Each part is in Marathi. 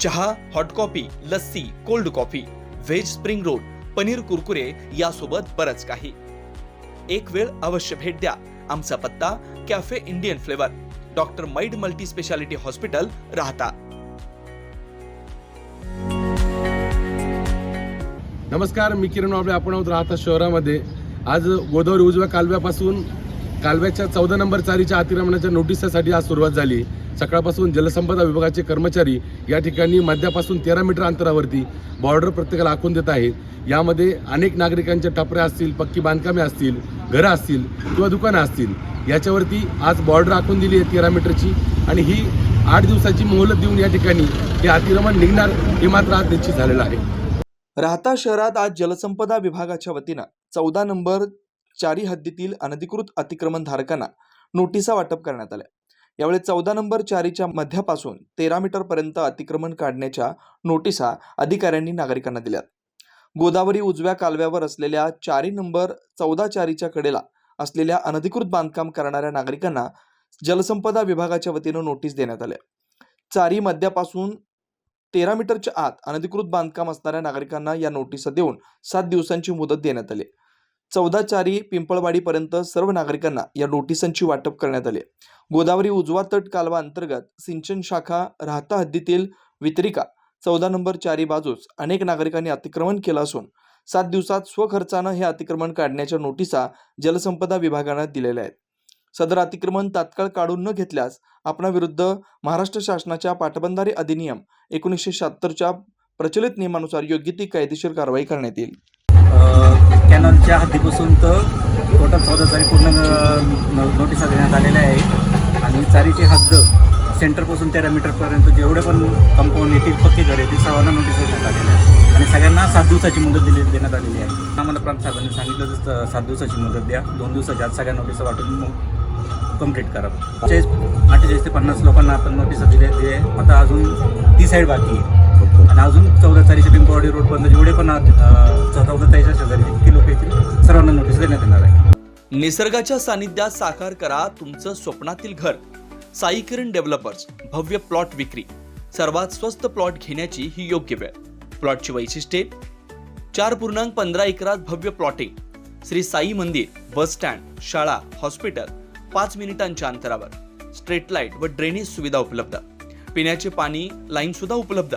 चहा hot coffee lassi cold coffee veg spring roll paneer Kurkure यासोबत बरंच काही. एक वेळ अवश्य भेट द्या. आमचा पत्ता कॅफे इंडियन फ्लेवर डॉक्टर मैड मल्टी स्पेशालिटी हॉस्पिटल राहता. नमस्कार मी किरण वाबळे. आपण आहोत राहता शहरामध्ये. आज गोदावरी उजव्या कालव्यापासून कालव्याच्या चौदा नंबर चारीच्या अतिक्रमणाच्या नोटिससाठी आज सुरुवात झाली. सकाळपासून जलसंपदा विभागाचे कर्मचारी या ठिकाणी मध्यापासून तेरा मीटर अंतरावरती बॉर्डर प्रत्येकाला आखून देत आहेत. यामध्ये अनेक नागरिकांच्या टपऱ्या असतील पक्की बांधकामे असतील घरं असतील किंवा दुकानं असतील याच्यावरती आज बॉर्डर आखून दिली आहे तेरा मीटरची. आणि ही आठ दिवसाची मोहलत देऊन या ठिकाणी हे अतिक्रमण निघणार हे मात्र आज निश्चित झालेलं आहे. राहता शहरात आज जलसंपदा विभागाच्या वतीनं चौदा नंबर चारी हद्दीतील अनधिकृत अतिक्रमण धारकांना नोटिसा वाटप करण्यात आल्या. यावेळी चौदा नंबर चारीच्या मध्यापासून तेरा मीटरपर्यंत अतिक्रमण काढण्याच्या नोटिसा अधिकाऱ्यांनी नागरिकांना दिल्यात. गोदावरी उजव्या कालव्यावर असलेल्या चारी नंबर चौदा चारीच्या कडेला असलेल्या अनधिकृत बांधकाम करणाऱ्या नागरिकांना जलसंपदा विभागाच्या वतीनं नोटीस देण्यात आल्या चारी मध्यापासून तेरा मीटरच्या आत अनधिकृत बांधकाम असणाऱ्या नागरिकांना या नोटिसा देऊन सात दिवसांची मुदत देण्यात आली चौदा चारी पिंपळवाडीपर्यंत सर्व नागरिकांना या नोटिसांची वाटप करण्यात आली. गोदावरी उजवा तट कालवा अंतर्गत सिंचन शाखा राहता हद्दीतील वितरिका चौदा नंबर चारी बाजूस अनेक नागरिकांनी अतिक्रमण केलं असून सात दिवसात स्वखर्चानं हे अतिक्रमण काढण्याच्या नोटिसा जलसंपदा विभागानं दिलेल्या आहेत. सदर अतिक्रमण तात्काळ काढून न घेतल्यास आपणाविरुद्ध महाराष्ट्र शासनाच्या पाटबंधारे अधिनियम एकोणीसशे शहात्तरच्या प्रचलित नियमानुसार योग्य ती कायदेशीर कारवाई करण्यात येईल. कॅनलच्या हद्दीपासून तर टोटल चौदा चारी पूर्ण नोटिसा देण्यात आलेल्या आहेत आणि चारीची हद्द सेंटरपासून तेरा मीटरपर्यंत जेवढे पण कंपाऊंड येतील पक्के घर येतील सर्वांना नोटीस देण्यात आलेल्या आहेत आणि सगळ्यांना सात दिवसाची मुदत दिली देण्यात आलेली आहे. आम्हाला प्रांत साहेबांनी सांगितलं जसं सात दिवसाची मुदत द्या. दोन दिवसाच्या आत सगळ्या नोटीस वाटून कंप्लीट करा. चाळीस अठ्ठेचाळीस ते पन्नास लोकांना आपण नोटीस दिल्या आहे आता अजून ती साईड बाकी आहे. आणि अजून चौदा तारीखच्या पिंपवाडी रोड जेवढे पण चौदा तारीखच्या शेजारी जितकी लोक येतील सर्वांना नोटीस देण्यात येणार आहे. निसर्गाच्या सानिध्यात साकार करा तुमचं स्वप्नातील घर. साई किरण डेव्हलपर्स भव्य प्लॉट विक्री. सर्वात स्वस्त प्लॉट घेण्याची ही योग्य वेळ. प्लॉटची वैशिष्ट्ये. चार पूर्णांक पंधरा एकरात भव्य प्लॉटिंग. श्री साई मंदिर बस स्टँड शाळा हॉस्पिटल पाच मिनिटांच्या अंतरावर. स्ट्रीट लाइट व ड्रेनेज सुविधा उपलब्ध. पिण्याचे पाणी लाईन सुद्धा उपलब्ध.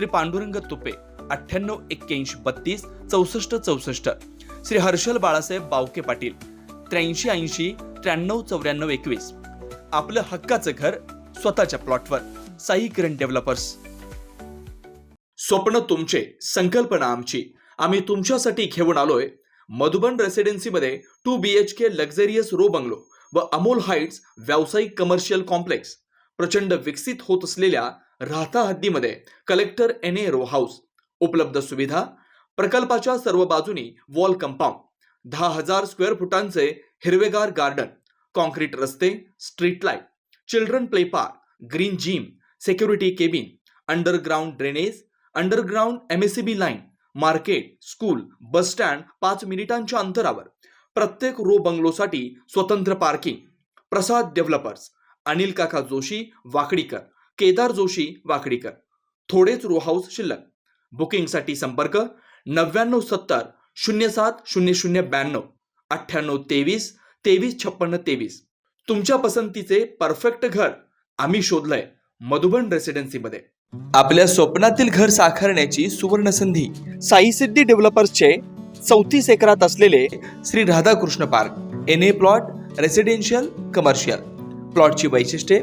श्री पांडुरंग तुपे अठ्ठ्याण्णव एक्क्याऐंशी बत्तीस चौसष्ट चौसष्ट. श्री हर्षल बाळासाहेब बावके पाटील त्र्याऐंशी ऐंशी त्र्याण्णव चौऱ्याण्णव एकवीस. आपलं हक्काचं घर स्वतःच्या प्लॉटवर. साई किरण डेव्हलपर्स. स्वप्न तुमचे संकल्पना आमची. आम्ही तुमच्यासाठी घेऊन आलोय Madhuban रेसिडेन्सीमध्ये two B H K luxurious row bungalow व अमोल हाईट्स व्यावसायिक कमर्शियल कॉम्प्लेक्स. प्रचंड विकसित होत असलेल्या Rahata हद्दीमध्ये collector N A row house उपलब्ध सुविधा प्रकल्पाच्या सर्व बाजूनी वॉल कंपाऊंड दहा हजार स्क्वेअर फुटांचे हिरवेगार गार्डन कॉन्क्रीट रस्ते street light children play park green gym security cabin underground drainage underground MSCB line market school bus stand पाच मिनिटांच्या अंतरावर. प्रत्येक रो बंगलोसाठी स्वतंत्र पार्किंग. प्रसाद डेव्हलपर्स अनिल काका जोशी वाकडीकर. केदार जोशी वाकडीकर. थोडेच रो हाऊस शिल्लक. बुकिंगसाठी संपर्क नव्याण्णव सत्तर शून्य सात शून्य शून्य ब्याण्णव अठ्ठ्याण्णव तेवीस तेवीस छप्पन्न तेवीस. तुमच्या पसंतीचे परफेक्ट घर आम्ही शोधलंय मधुबन रेसिडेन्सीमध्ये आपल्या स्वप्नातील घर साकारण्याची सुवर्ण संधी साई सिद्धी डेव्हलपर्सचे चौतीस एकरात असलेले Shri Radhakrishna park. N A plot residential commercial प्लॉटची वैशिष्ट्ये